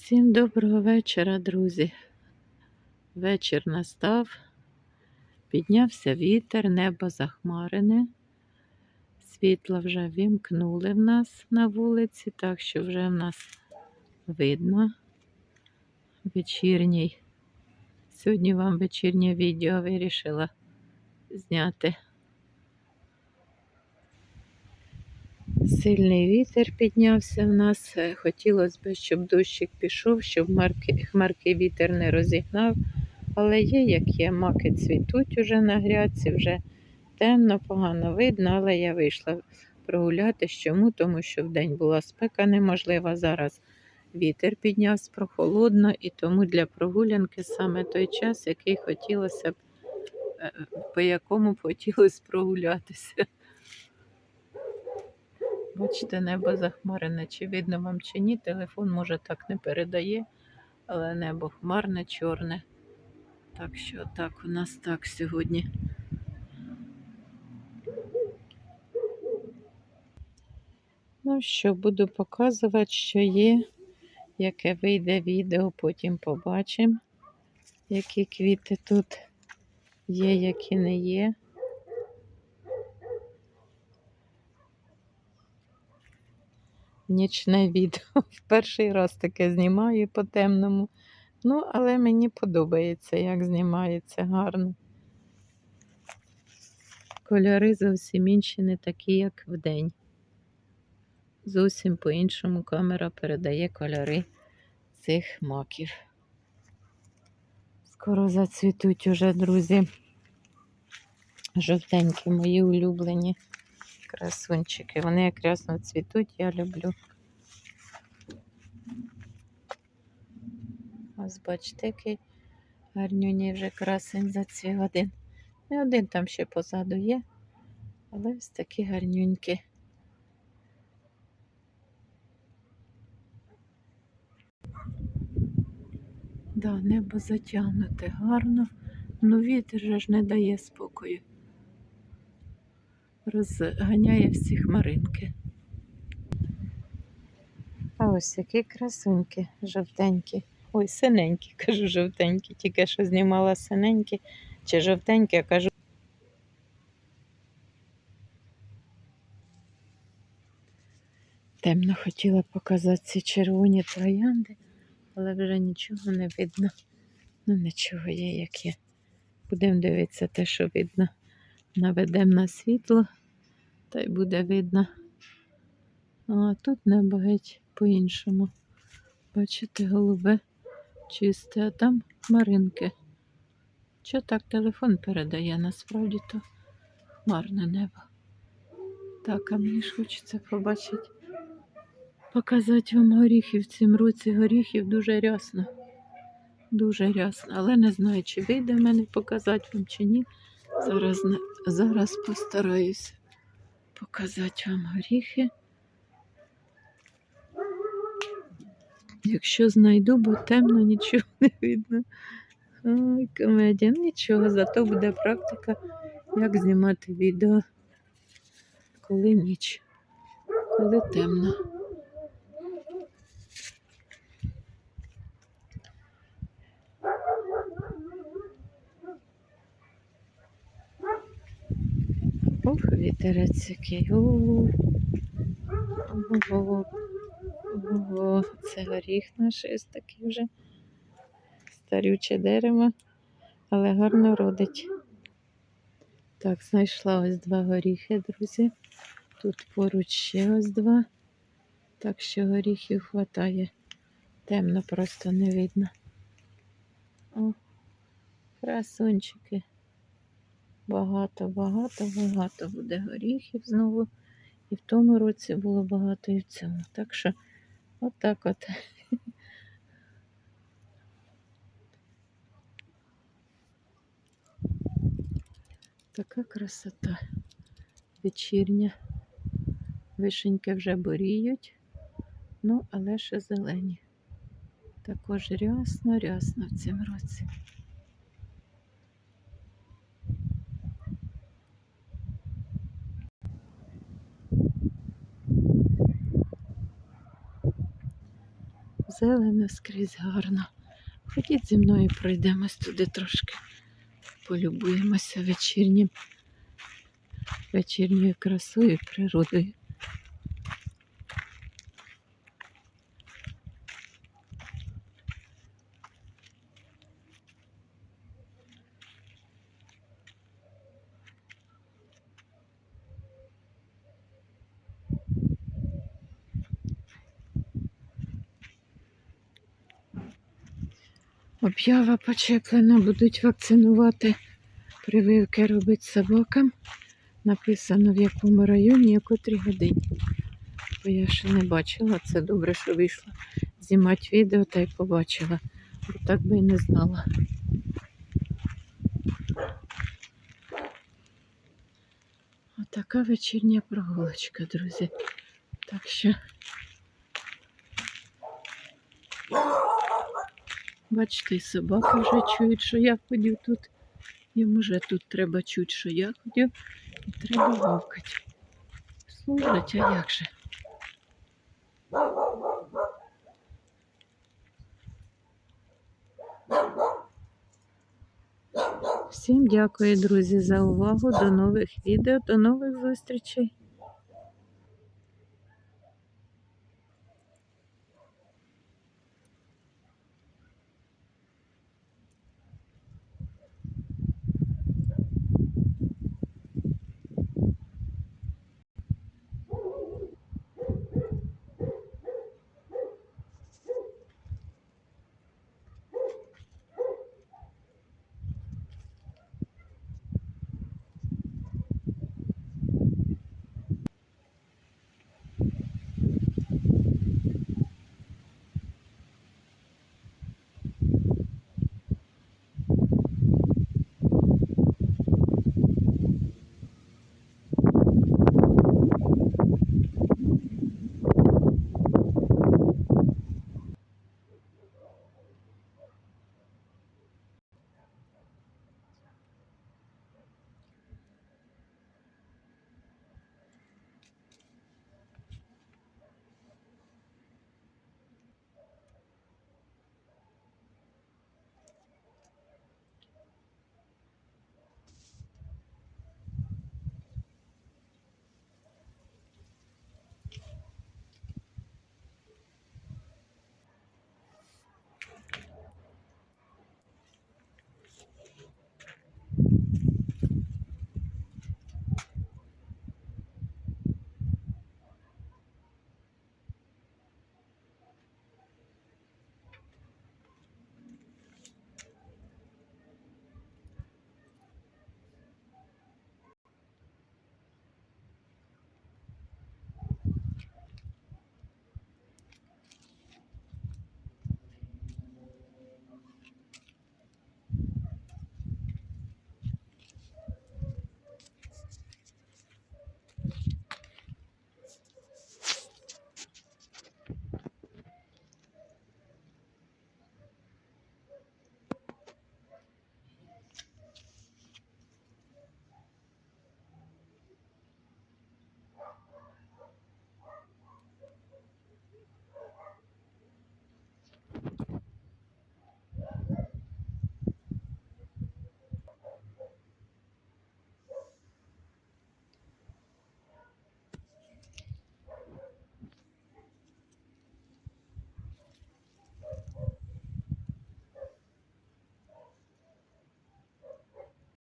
Всім доброго вечора, друзі. Вечір настав, піднявся вітер, небо захмарене. Світло вже вімкнули в нас на вулиці, так що вже в нас видно вечірній. Сьогодні вам вечірнє відео вирішила зняти. Сильний вітер піднявся в нас. Е, Хотілося б, щоб дощик пішов, щоб марки, хмарки вітер не розігнав. Але є, як є, маки цвітуть уже на грядці, вже темно, погано видно, але я вийшла прогулятись. Чому? Тому що вдень була спека неможлива. Зараз вітер піднявся прохолодно, і тому для прогулянки саме той час, який хотілося б, е, по якому хотілося прогулятися. Бачите, небо захмарене, чи видно вам чи ні. Телефон може так не передає, але небо хмарне, чорне. Так що так у нас так сьогодні. Ну що, буду показувати, що є, яке вийде відео, потім побачимо, які квіти тут є, які не є. Нічне відео. В перший раз таке знімаю по темному. Ну, але мені подобається, як знімається гарно. Кольори зовсім інші, не такі, як вдень. Зовсім по-іншому камера передає кольори цих маків. Скоро зацвітуть уже, друзі. Жовтенькі мої улюблені красунчики. Вони якраз цвітуть, я люблю. Ось бачите, який гарнюній вже красень зацвів один. Не один там ще позаду є, але ось такі гарнюнькі. Да, небо затягнуте гарно, ну вітер же ж не дає спокою. Розганяє всі хмаринки. А ось які красуньки жовтенькі. Ой, синенькі, кажу жовтенькі, тільки що знімала синенькі чи жовтенькі, я кажу. Темно хотіла показати ці червоні троянди, але вже нічого не видно. Ну, нічого є, як є. Будемо дивитися те, що видно. Наведемо на світло, та й буде видно. А тут небо геть по-іншому. Бачите, голубе чисте, а там хмаринки. Що так телефон передає, насправді то хмарне небо. Так, а мені ж хочеться побачити, показати вам горіхи в цьому році. Горіхів дуже рясно. Дуже рясно, але не знаю, чи вийде мене показати вам чи ні. Зараз, Зараз постараюся показати вам горіхи. Якщо знайду, бо темно, нічого не видно. Ой, комедія, нічого, зато буде практика, як знімати відео, коли ніч, коли темно. Ох, вітерець. Ого, це горіх наш ось такий вже старюче дерево, але гарно родить. Так, знайшла ось два горіхи, друзі. Тут поруч ще ось два. Так що горіхів вистачає. Темно просто не видно. О, красунчики. Багато, багато, багато буде горіхів знову. І в тому році було багато і в цьому. Так що Отак от. Така красота вечірня. Вишеньки вже боріють, ну, але ще зелені. Також рясно, рясно в цьому році. Зелено скрізь гарно. Ходіть зі мною пройдемось туди трошки. Полюбуємося вечірнім, вечірньою красою природою. Об'ява почеплена, будуть вакцинувати, прививки робити собакам. Написано в якому районі, і котрій годині. Бо я ще не бачила, це добре, що вийшла знімати відео та й побачила. Бо так би і не знала. Отака вечірня прогулочка, друзі. Так що. Бачите, і собаки вже чують, що я ходю тут. Їм вже тут треба чути, що я ходю, і треба гавкати. Служать, а як же? Всім дякую, друзі, за увагу. До нових відео, до нових зустрічей.